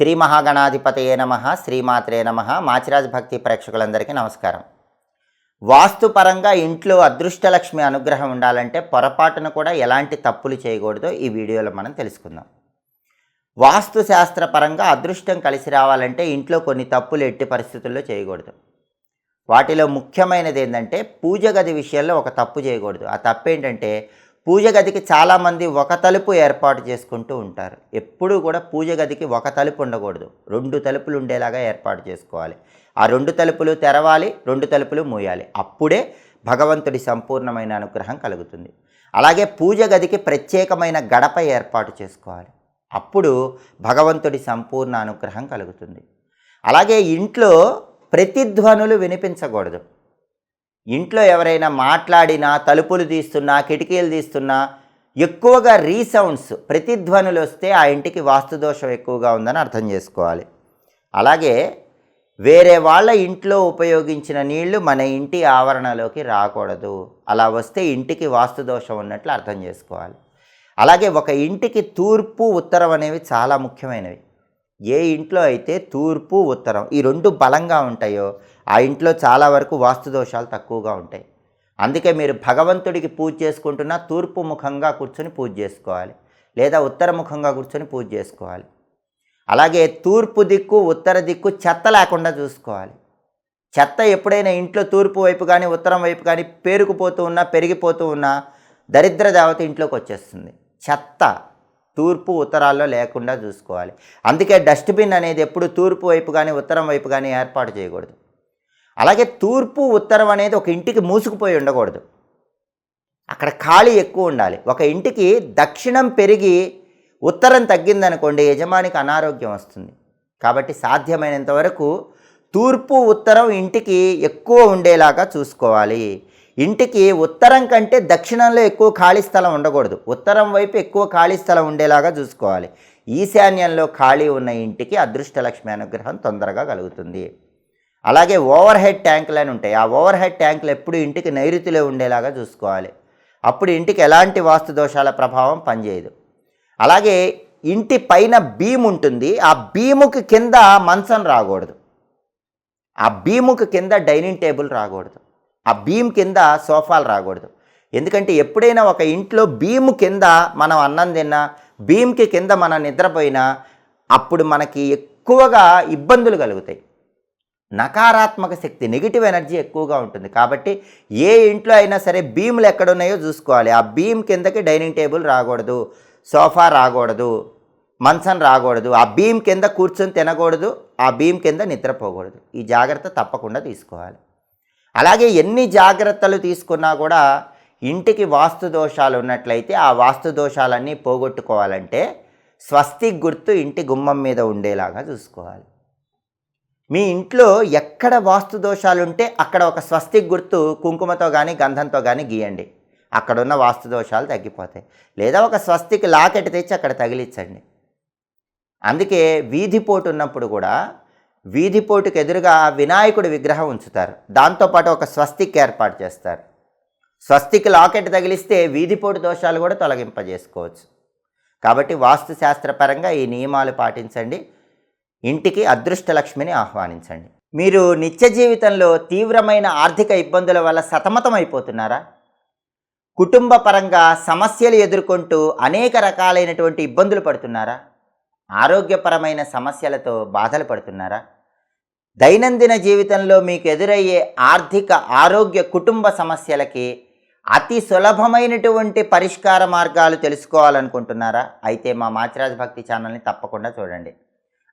శ్రీ మహాగణాధిపతయే నమ శ్రీమాత్రే నమ. మాచిరాజ్ భక్తి ప్రేక్షకులందరికీ నమస్కారం. వాస్తుపరంగా ఇంట్లో అదృష్టలక్ష్మి అనుగ్రహం ఉండాలంటే పొరపాటున కూడా ఎలాంటి తప్పులు చేయకూడదో ఈ వీడియోలో మనం తెలుసుకుందాం. వాస్తు శాస్త్రపరంగా అదృష్టం కలిసి రావాలంటే ఇంట్లో కొన్ని తప్పులు ఎట్టి పరిస్థితుల్లో చేయకూడదు. వాటిలో ముఖ్యమైనది ఏంటంటే పూజ గది విషయంలో ఒక తప్పు చేయకూడదు. ఆ తప్పు ఏంటంటే పూజ గదికి చాలామంది ఒక తలుపు ఏర్పాటు చేసుకుంటూ ఉంటారు. ఎప్పుడూ కూడా పూజ గదికి ఒక తలుపు ఉండకూడదు. రెండు తలుపులు ఉండేలాగా ఏర్పాటు చేసుకోవాలి. ఆ రెండు తలుపులు తెరవాలి రెండు తలుపులు మూయాలి. అప్పుడే భగవంతుడి సంపూర్ణమైన అనుగ్రహం కలుగుతుంది. అలాగే పూజ గదికి ప్రత్యేకమైన గడప ఏర్పాటు చేసుకోవాలి. అప్పుడు భగవంతుడి సంపూర్ణ అనుగ్రహం కలుగుతుంది. అలాగే ఇంట్లో ప్రతిధ్వనులు వినిపించకూడదు. ఇంట్లో ఎవరైనా మాట్లాడినా తలుపులు తీస్తున్నా కిటికీలు తీస్తున్నా ఎక్కువగా రీసౌండ్స్ ప్రతిధ్వనులు వస్తే ఆ ఇంటికి వాస్తుదోషం ఎక్కువగా ఉందని అర్థం చేసుకోవాలి. అలాగే వేరే వాళ్ళ ఇంట్లో ఉపయోగించిన నీళ్ళు మన ఇంటి ఆవరణలోకి రాకూడదు. అలా వస్తే ఇంటికి వాస్తుదోషం ఉన్నట్లు అర్థం చేసుకోవాలి. అలాగే ఒక ఇంటికి తూర్పు ఉత్తరం అనేవి చాలా ముఖ్యమైనవి. ఏ ఇంట్లో అయితే తూర్పు ఉత్తరం ఈ రెండు బలంగా ఉంటాయో ఆ ఇంట్లో చాలా వరకు వాస్తు దోషాలు తక్కువగా ఉంటాయి. అందుకే మీరు భగవంతుడికి పూజ చేసుకుంటున్నా తూర్పు ముఖంగా కూర్చొని పూజ చేసుకోవాలి. లేదా ఉత్తర ముఖంగా కూర్చొని పూజ చేసుకోవాలి. అలాగే తూర్పు దిక్కు ఉత్తర దిక్కు చెత్త లేకుండా చూసుకోవాలి. చెత్త ఎప్పుడైనా ఇంట్లో తూర్పు వైపు కానీ ఉత్తరం వైపు కానీ పేరుకుపోతూ ఉన్నా పెరిగిపోతూ ఉన్నా దరిద్ర దేవత ఇంట్లోకి వచ్చేస్తుంది. చెత్త తూర్పు ఉత్తరాల్లో లేకుండా చూసుకోవాలి. అందుకే డస్ట్బిన్ అనేది ఎప్పుడు తూర్పు వైపు కానీ ఉత్తరం వైపు కానీ ఏర్పాటు చేయకూడదు. అలాగే తూర్పు ఉత్తరం అనేది ఒక ఇంటికి మూసుకుపోయి ఉండకూడదు. అక్కడ ఖాళీ ఎక్కువ ఉండాలి. ఒక ఇంటికి దక్షిణం పెరిగి ఉత్తరం తగ్గిందనుకోండి యజమానికి అనారోగ్యం వస్తుంది. కాబట్టి సాధ్యమైనంత వరకు తూర్పు ఉత్తరం ఇంటికి ఎక్కువ ఉండేలాగా చూసుకోవాలి. ఇంటికి ఉత్తరం కంటే దక్షిణంలో ఎక్కువ ఖాళీ స్థలం ఉండకూడదు. ఉత్తరం వైపు ఎక్కువ ఖాళీ స్థలం ఉండేలాగా చూసుకోవాలి. ఈశాన్యంలో ఖాళీ ఉన్న ఇంటికి అదృష్టలక్ష్మి అనుగ్రహం తొందరగా కలుగుతుంది. అలాగే ఓవర్ హెడ్ ట్యాంకులు అని ఉంటాయి. ఆ ఓవర్ హెడ్ ట్యాంకులు ఎప్పుడు ఇంటికి నైరుతిలో ఉండేలాగా చూసుకోవాలి. అప్పుడు ఇంటికి ఎలాంటి వాస్తు దోషాల ప్రభావం పనిచేయదు. అలాగే ఇంటి పైన బీమ్ ఉంటుంది. ఆ బీముకి కింద మంచం రాకూడదు. ఆ బీముకి కింద డైనింగ్ టేబుల్ రాకూడదు. ఆ బీమ్ కింద సోఫాలు రాకూడదు. ఎందుకంటే ఎప్పుడైనా ఒక ఇంట్లో భీము కింద మనం అన్నం తిన్నా బీమ్కి కింద మనం నిద్రపోయినా అప్పుడు మనకి ఎక్కువగా ఇబ్బందులు కలుగుతాయి. నకారాత్మక శక్తి నెగిటివ్ ఎనర్జీ ఎక్కువగా ఉంటుంది. కాబట్టి ఏ ఇంట్లో అయినా సరే బీములు ఎక్కడున్నాయో చూసుకోవాలి. ఆ బీమ్ కిందకి డైనింగ్ టేబుల్ రాకూడదు. సోఫా రాకూడదు. మంచం రాకూడదు ఆ భీం కింద కూర్చొని తినకూడదు ఆ భీం కింద నిద్రపోకూడదు. ఈ జాగ్రత్త తప్పకుండా తీసుకోవాలి. అలాగే ఎన్ని జాగ్రత్తలు తీసుకున్నా కూడా ఇంటికి వాస్తు దోషాలు ఉన్నట్లయితే ఆ వాస్తు దోషాలన్నీ పోగొట్టుకోవాలంటే స్వస్తి గుర్తు ఇంటి గుమ్మం మీద ఉండేలాగా చూసుకోవాలి. మీ ఇంట్లో ఎక్కడ వాస్తు దోషాలు ఉంటే అక్కడ ఒక స్వస్తి గుర్తు కుంకుమతో కానీ గంధంతో కానీ గీయండి. అక్కడున్న వాస్తు దోషాలు తగ్గిపోతాయి. లేదా ఒక స్వస్తికి లాకెట్ తెచ్చి అక్కడ తగిలించండి. అందుకే వీధిపోటు ఉన్నప్పుడు కూడా వీధిపోటుకు ఎదురుగా వినాయకుడి విగ్రహం ఉంచుతారు. దాంతోపాటు ఒక స్వస్తిక్ ఏర్పాటు చేస్తారు. స్వస్తిక్ లాకెట్ తగిలిస్తే వీధిపోటు దోషాలు కూడా తొలగింపజేసుకోవచ్చు. కాబట్టి వాస్తుశాస్త్రపరంగా ఈ నియమాలు పాటించండి. ఇంటికి అదృష్టలక్ష్మిని ఆహ్వానించండి. మీరు నిత్య జీవితంలో తీవ్రమైన ఆర్థిక ఇబ్బందుల వల్ల సతమతం అయిపోతున్నారా కుటుంబ పరంగా సమస్యలు ఎదుర్కొంటూ అనేక రకాలైనటువంటి ఇబ్బందులు పడుతున్నారా? ఆరోగ్యపరమైన సమస్యలతో బాధలు పడుతున్నారా? దైనందిన జీవితంలో మీకు ఎదురయ్యే ఆర్థిక ఆరోగ్య కుటుంబ సమస్యలకి అతి సులభమైనటువంటి పరిష్కార మార్గాలు తెలుసుకోవాలనుకుంటున్నారా? అయితే మా మాచిరాజ్ భక్తి ఛానల్ని తప్పకుండా చూడండి.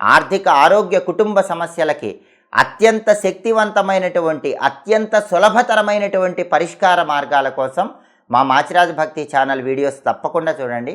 ఆర్థిక ఆరోగ్య కుటుంబ సమస్యలకి అత్యంత శక్తివంతమైనటువంటి అత్యంత సులభతరమైనటువంటి పరిష్కార మార్గాల కోసం మా మాచిరాజ్ భక్తి ఛానల్ వీడియోస్ తప్పకుండా చూడండి.